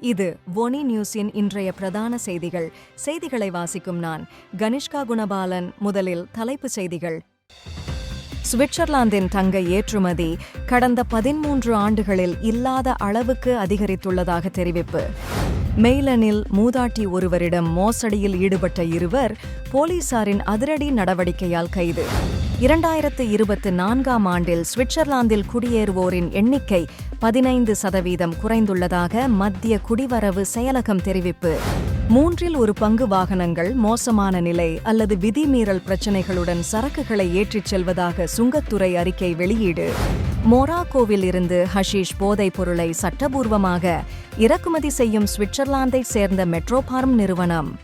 இது ஒனி நியூஸின் இன்றைய பிரதான செய்திகள். செய்திகளை வாசிக்கும் நான் கனிஷ்கா குணபாலன். முதலில் தலைப்பு செய்திகள். சுவிட்சர்லாந்தின் தங்க ஏற்றுமதி கடந்த பதிமூன்று ஆண்டுகளில் இல்லாத அளவுக்கு அதிகரித்துள்ளதாக தெரிவிப்பு. மெய்லனில் மூதாட்டி ஒருவரிடம் மோசடியில் ஈடுபட்ட இருவர் போலீசாரின் அதிரடி நடவடிக்கையால் கைது. இரண்டாயிரத்து இருபத்து நான்காம் ஆண்டில் சுவிட்சர்லாந்தில் குடியேறுவோரின் எண்ணிக்கை பதினைந்து சதவீதம் குறைந்துள்ளதாக மத்திய குடிவரவு செயலகம் தெரிவிப்பு. மூன்றில் ஒரு பங்கு வாகனங்கள் மோசமான நிலை அல்லது விதிமீறல் பிரச்சினைகளுடன் சரக்குகளை ஏற்றிச் செல்வதாக சுங்கத்துறை அறிக்கை வெளியீடு. மொராக்கோவில் இருந்து ஹஷீஷ் போதைப் பொருளை சட்டபூர்வமாக இறக்குமதி செய்யும் சுவிட்சர்லாந்தை சேர்ந்த மெட்ரோபார்ம் நிறுவனம்.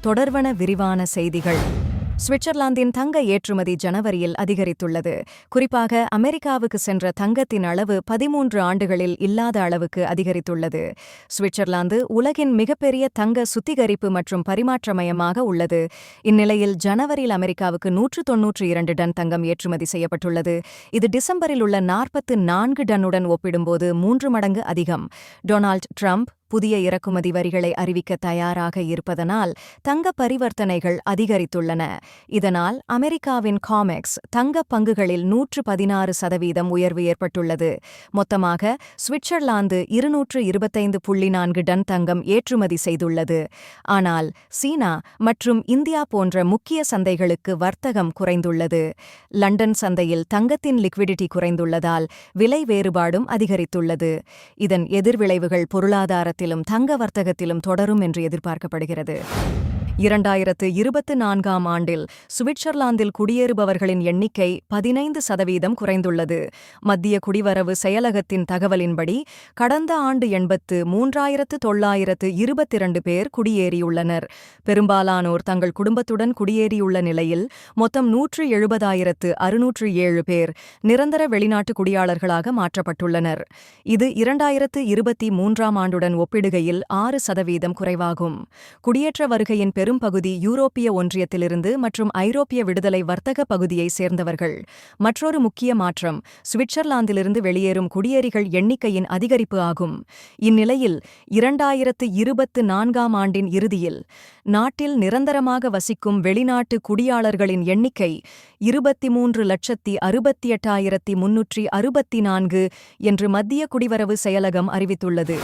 தொடர்வன விரிவான செய்திகள். சுவிட்சர்லாந்தின் தங்க ஏற்றுமதி ஜனவரியில் அதிகரித்துள்ளது. குறிப்பாக அமெரிக்காவுக்கு சென்ற தங்கத்தின் அளவு பதிமூன்று ஆண்டுகளில் இல்லாத அளவுக்கு அதிகரித்துள்ளது. சுவிட்சர்லாந்து உலகின் மிகப்பெரிய தங்க சுத்திகரிப்பு மற்றும் பரிமாற்ற மையமாக உள்ளது. இந்நிலையில் ஜனவரியில் அமெரிக்காவுக்கு நூற்று தொன்னூற்று இரண்டு டன் தங்கம் ஏற்றுமதி செய்யப்பட்டுள்ளது. இது டிசம்பரில் உள்ள நாற்பத்து நான்கு டன்னுடன் ஒப்பிடும்போது மூன்று மடங்கு அதிகம். டொனால்ட் ட்ரம்ப் புதிய இறக்குமதி வரிகளை அறிவிக்க தயாராக இருப்பதனால் தங்க பரிவர்த்தனைகள் அதிகரித்துள்ளன. இதனால் அமெரிக்காவின் காமெக்ஸ் தங்க பங்குகளில் நூற்று பதினாறு சதவீதம் உயர்வு ஏற்பட்டுள்ளது. மொத்தமாக சுவிட்சர்லாந்து இருநூற்று இருபத்தைந்து புள்ளி நான்கு டன் தங்கம் ஏற்றுமதி செய்துள்ளது. ஆனால் சீனா மற்றும் இந்தியா போன்ற முக்கிய சந்தைகளுக்கு வர்த்தகம் குறைந்துள்ளது. லண்டன் சந்தையில் தங்கத்தின் லிக்விடிட்டி குறைந்துள்ளதால் விலை வேறுபாடும் அதிகரித்துள்ளது. இதன் எதிர்விளைவுகள் பொருளாதாரத்தில் வர்த்தகத்திலும் தங்க வர்த்தகத்திலும் தொடரும் என்று எதிர்பார்க்கப்படுகிறது. இரண்டாயிரத்து இருபத்து நான்காம் ஆண்டில் சுவிட்சர்லாந்தில் குடியேறுபவர்களின் எண்ணிக்கை பதினைந்து சதவீதம் குறைந்துள்ளது. மத்திய குடிவரவு செயலகத்தின் தகவலின்படி கடந்த ஆண்டு எண்பத்து மூன்றாயிரத்து தொள்ளாயிரத்து இருபத்திரண்டு பேர் குடியேறியுள்ளனர். பெரும்பாலானோர் தங்கள் குடும்பத்துடன் குடியேறியுள்ள நிலையில் மொத்தம் நூற்று எழுபதாயிரத்து அறுநூற்று ஏழு பேர் நிரந்தர வெளிநாட்டு குடியாளர்களாக மாற்றப்பட்டுள்ளனர். இது இரண்டாயிரத்து இருபத்தி மூன்றாம் ஆண்டுடன் ஒப்பிடுகையில் ஆறு சதவீதம் குறைவாகும். குடியேற்ற வருகையின் பெரும்பகுதி யூரோப்பிய ஒன்றியத்திலிருந்து மற்றும் ஐரோப்பிய விடுதலை வர்த்தக பகுதியை சேர்ந்தவர்கள். மற்றொரு முக்கிய மாற்றம் சுவிட்சர்லாந்திலிருந்து வெளியேறும் குடியேறிகள் எண்ணிக்கையின் அதிகரிப்பு ஆகும். இந்நிலையில் இரண்டாயிரத்து இருபத்து நான்காம் ஆண்டின் இறுதியில் நாட்டில் நிரந்தரமாக வசிக்கும் வெளிநாட்டு குடியாளர்களின் எண்ணிக்கை இருபத்தி மூன்று லட்சத்தி அறுபத்தி எட்டாயிரத்தி முன்னூற்றி அறுபத்தி நான்கு என்று மத்திய குடிவரவு செயலகம் அறிவித்துள்ளது.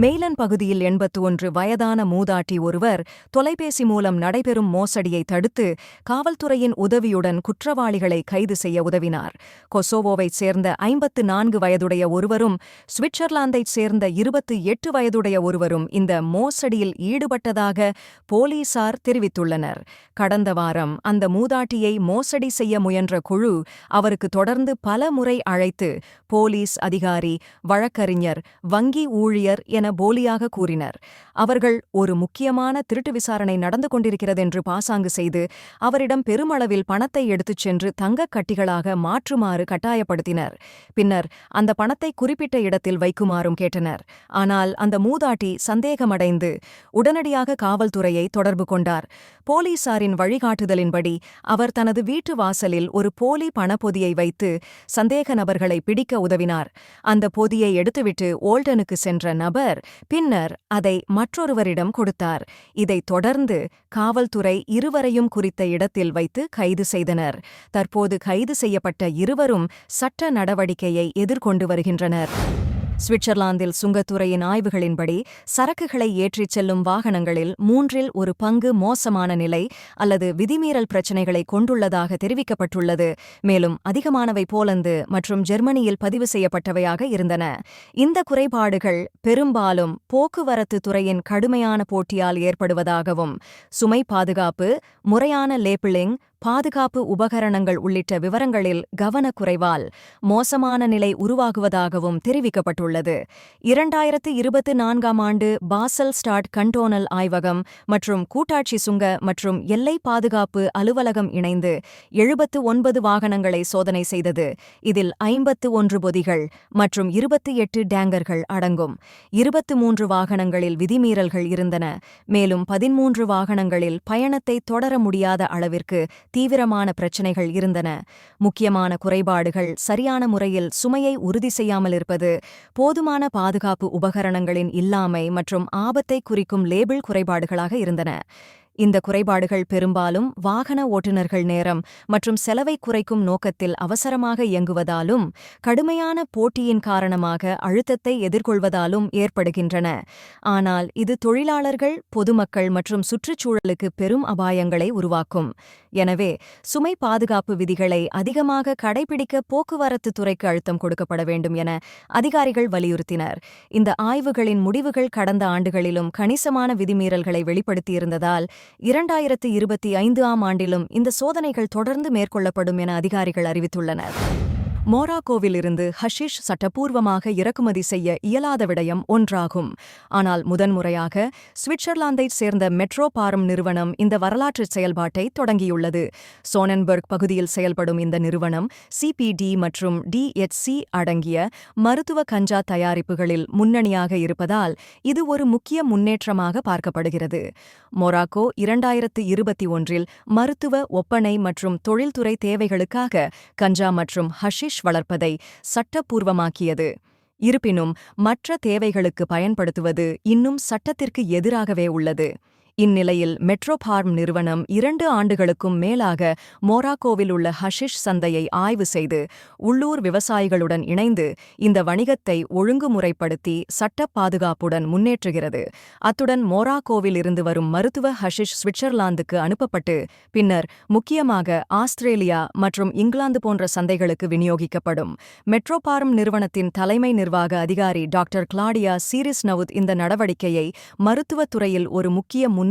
மெய்லன் பகுதியில் எண்பத்து ஒன்று வயதான மூதாட்டி ஒருவர் தொலைபேசி மூலம் நடைபெறும் மோசடியை தடுத்து காவல்துறையின் உதவியுடன் குற்றவாளிகளை கைது செய்ய உதவினார். கொசோவோவைச் சேர்ந்த ஐம்பத்து நான்கு வயதுடைய ஒருவரும் சுவிட்சர்லாந்தைச் சேர்ந்த இருபத்து எட்டு வயதுடைய ஒருவரும் இந்த மோசடியில் ஈடுபட்டதாக போலீசார் தெரிவித்துள்ளனர். கடந்த வாரம் அந்த மூதாட்டியை மோசடி செய்ய முயன்ற குழு அவருக்கு தொடர்ந்து பல முறை அழைத்து போலீஸ் அதிகாரி வழக்கறிஞர் வங்கி ஊழியர் என போலியாக கூறினர். அவர்கள் ஒரு முக்கியமான திருட்டு விசாரணை நடந்து கொண்டிருக்கிறது என்று பாசாங்கு செய்து அவரிடம் பெருமளவில் பணத்தை எடுத்துச் சென்று தங்கக் கட்டிகளாக மாற்றுமாறு கட்டாயப்படுத்தினர். பின்னர் அந்த பணத்தை குறிப்பிட்ட இடத்தில் வைக்குமாறும் கேட்டனர். ஆனால் அந்த மூதாட்டி சந்தேகமடைந்து உடனடியாக காவல்துறையை தொடர்பு கொண்டார். போலீசாரின் வழிகாட்டுதலின்படி அவர் தனது வீட்டு வாசலில் ஒரு போலி பணப்பொதியை வைத்து சந்தேக நபர்களை பிடிக்க உதவினார். அந்த பொதியை எடுத்துவிட்டு ஓல்டனுக்கு சென்ற நபர் பின்னர் அதை மற்றொருவரிடம் கொடுத்தார். இதைத் தொடர்ந்து காவல்துறை இருவரையும் குறித்த இடத்தில் வைத்து கைது செய்தனர். தற்போது கைது செய்யப்பட்ட இருவரும் சட்ட நடவடிக்கையை எதிர்கொண்டு வருகின்றனர். சுவிட்சர்லாந்தில் சுங்கத்துறையின் ஆய்வுகளின்படி சரக்குகளை ஏற்றிச் செல்லும் வாகனங்களில் மூன்றில் ஒரு பங்கு மோசமான நிலை அல்லது விதிமீறல் பிரச்சினைகளை கொண்டுள்ளதாக தெரிவிக்கப்பட்டுள்ளது. மேலும் அதிகமானவை போலந்து மற்றும் ஜெர்மனியில் பதிவு செய்யப்பட்டவையாக இருந்தன. இந்த குறைபாடுகள் பெரும்பாலும் போக்குவரத்து துறையின் கடுமையான போட்டியால் ஏற்படுவதாகவும் சுமை பாதுகாப்பு முறையான லேபிளிங் பாதுகாப்பு உபகரணங்கள் உள்ளிட்ட விவரங்களில் கவனக்குறைவால் மோசமான நிலை உருவாகுவதாகவும் தெரிவிக்கப்பட்டுள்ளது. இரண்டாயிரத்து இருபத்து நான்காம் ஆண்டு பாசல் ஸ்டாட் கண்டோனல் ஆய்வகம் மற்றும் கூட்டாட்சி சுங்க மற்றும் எல்லை பாதுகாப்பு அலுவலகம் இணைந்து எழுபத்து ஒன்பது வாகனங்களை சோதனை செய்தது. இதில் ஐம்பத்து ஒன்று பொதிகள் மற்றும் இருபத்தி எட்டு டேங்கர்கள் அடங்கும். இருபத்து மூன்று வாகனங்களில் விதிமீறல்கள் இருந்தன. மேலும் பதிமூன்று வாகனங்களில் பயணத்தை தொடர முடியாத அளவிற்கு தீவிரமான பிரச்சினைகள் இருந்தன. முக்கியமான குறைபாடுகள் சரியான முறையில் சுமையை உறுதி செய்யாமல் இருப்பது போதுமான பாதுகாப்பு உபகரணங்களின் இல்லாமை மற்றும் ஆபத்தை குறிக்கும் லேபிள் குறைபாடுகளாக இருந்தன. இந்த குறைபாடுகள் பெரும்பாலும் வாகன ஓட்டுநர்கள் நேரம் மற்றும் செலவை குறைக்கும் நோக்கத்தில் அவசரமாக இயங்குவதாலும் கடுமையான போட்டியின் காரணமாக அழுத்தத்தை எதிர்கொள்வதாலும் ஏற்படுகின்றன. ஆனால் இது தொழிலாளர்கள் பொதுமக்கள் மற்றும் சுற்றுச்சூழலுக்கு பெரும் அபாயங்களை உருவாக்கும். எனவே சுமை பாதுகாப்பு விதிகளை அதிகமாக கடைபிடிக்க போக்குவரத்து துறைக்கு அழுத்தம் கொடுக்கப்பட வேண்டும் என அதிகாரிகள் வலியுறுத்தினர். இந்த ஆய்வுகளின் முடிவுகள் கடந்த ஆண்டுகளிலும் கணிசமான விதிமீறல்களை வெளிப்படுத்தியிருந்ததால் இரண்டாயிரத்து இருபத்தி ஐந்து ஆம் ஆண்டிலும் இந்த சோதனைகள் தொடர்ந்து மேற்கொள்ளப்படும் என அதிகாரிகள் அறிவித்துள்ளனர். மோராக்கோவிலிருந்து ஹஷிஷ் சட்டப்பூர்வமாக இறக்குமதி செய்ய இயலாத விடயம் ஒன்றாகும். ஆனால் முதன்முறையாக சுவிட்சர்லாந்தைச் சேர்ந்த மெட்ரோ பாரம் நிறுவனம் இந்த வரலாற்று செயல்பாட்டை தொடங்கியுள்ளது. சோனன்பர்க் பகுதியில் செயல்படும் இந்த நிறுவனம் சிபிடி மற்றும் டிஎச்சி அடங்கிய மருத்துவ கஞ்சா தயாரிப்புகளில் முன்னணியாக இருப்பதால் இது ஒரு முக்கிய முன்னேற்றமாக பார்க்கப்படுகிறது. மொராக்கோ இரண்டாயிரத்து இருபத்தி ஒன்றில் மருத்துவ ஒப்பனை மற்றும் தொழில்துறை தேவைகளுக்காக கஞ்சா மற்றும் ஹஷிஷ் வளர்ப்பதை சட்டப்பூர்வமாக்கியது. இருப்பினும் மற்ற தேவைகளுக்கு பயன்படுத்துவது இன்னும் சட்டத்திற்கு எதிராகவே உள்ளது. இந்நிலையில் மெட்ரோபார்ம் நிறுவனம் இரண்டு ஆண்டுகளுக்கும் மேலாக மோராக்கோவில் உள்ள ஹஷிஷ் சந்தையை ஆய்வு செய்து உள்ளூர் விவசாயிகளுடன் இணைந்து இந்த வணிகத்தை ஒழுங்குமுறைப்படுத்தி சட்ட பாதுகாப்புடன் முன்னேற்றுகிறது. அத்துடன் மோராக்கோவில் இருந்து வரும் மருத்துவ ஹஷிஷ் சுவிட்சர்லாந்துக்கு அனுப்பப்பட்டு பின்னர் முக்கியமாக ஆஸ்திரேலியா மற்றும் இங்கிலாந்து போன்ற சந்தைகளுக்கு விநியோகிக்கப்படும். மெட்ரோபார்ம் நிறுவனத்தின் தலைமை நிர்வாக அதிகாரி டாக்டர் கிளாடியா சீரிஸ் நவுத் இந்த நடவடிக்கையை மருத்துவத்துறையில் ஒரு முக்கிய முன்